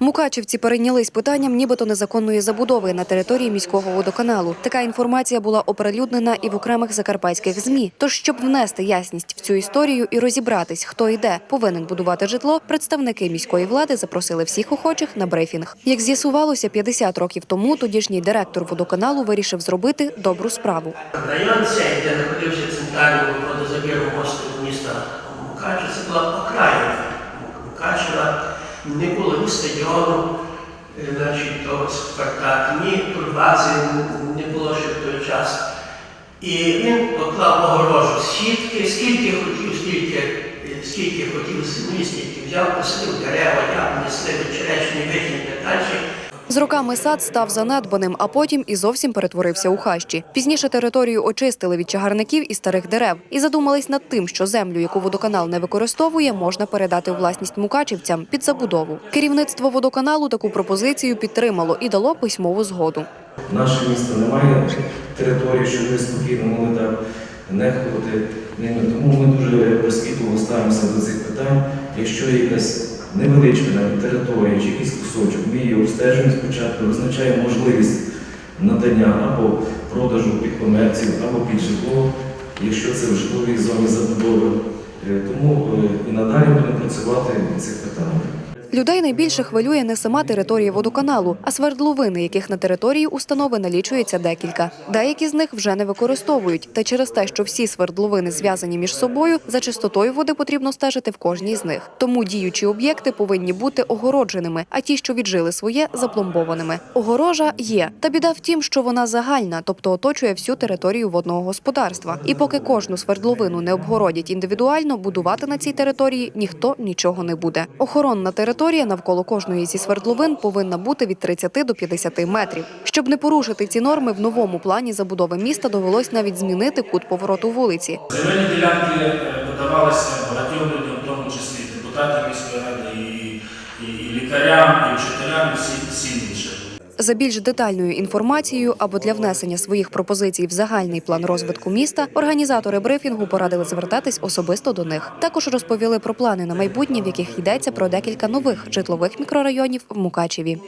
Мукачівці перейнялись питанням нібито незаконної забудови на території міського водоканалу. Така інформація була оприлюднена і в окремих закарпатських змі. Тож, щоб внести ясність в цю історію і розібратись, хто і де повинен будувати житло, представники міської влади запросили всіх охочих на брифінг. Як з'ясувалося, 50 років тому тодішній директор водоканалу вирішив зробити добру справу. Район цей, де знаходився центральний водозабір мосту міста Мукачева, це була окраїна Мукачева. Не було ні стадіону, е, значить, того Спартак, ні турбази не було ще в той час. І він поклав огорожу сітки, скільки хотів, стільки, е, скільки хотів землі, скільки взяв, посадив дерева, яблуні, сливи, черешні, вишні і далі. З роками сад став занедбаним, а потім і зовсім перетворився у хащі. Пізніше територію очистили від чагарників і старих дерев і задумались над тим, що землю, яку водоканал не використовує, можна передати власність мукачівцям під забудову. Керівництво водоканалу таку пропозицію підтримало і дало письмову згоду. Наше місто не має території, щоб ми спокійно могли так нехтувати. Тому ми дуже розкітливо ставимося до цих питань. Якщо є якась невеличка навіть територія чи якийсь кусочок, ми її обстежуємо спочатку, визначаємо можливість надання або продажу під комерцію, або під житло, якщо це в житловій зоні забудови. Е, Тому е, і надалі будемо працювати в цих питаннях. Людей найбільше хвилює не сама територія водоканалу, а свердловини, яких на території установи налічується декілька. Деякі з них вже не використовують. Та через те, що всі свердловини зв'язані між собою, за чистотою води потрібно стежити в кожній з них. Тому діючі об'єкти повинні бути огородженими, а ті, що віджили своє, запломбованими. Огорожа є. Та біда в тім, що вона загальна, тобто оточує всю територію водного господарства. І поки кожну свердловину не обгородять індивідуально, будувати на цій території ніхто нічого не буде. Охоронна територія навколо кожної зі свердловин повинна бути від 30 до 50 метрів. Щоб не порушити ці норми, в новому плані забудови міста довелось навіть змінити кут повороту вулиці. Земельні ділянки подавалися багатьом людям, в тому числі депутатам міської ради, і, і, і лікарям, і вчителям, і всі, всі інші. За більш детальною інформацією або для внесення своїх пропозицій в загальний план розвитку міста, організатори брифінгу порадили звертатись особисто до них. Також розповіли про плани на майбутнє, в яких йдеться про декілька нових житлових мікрорайонів в Мукачеві.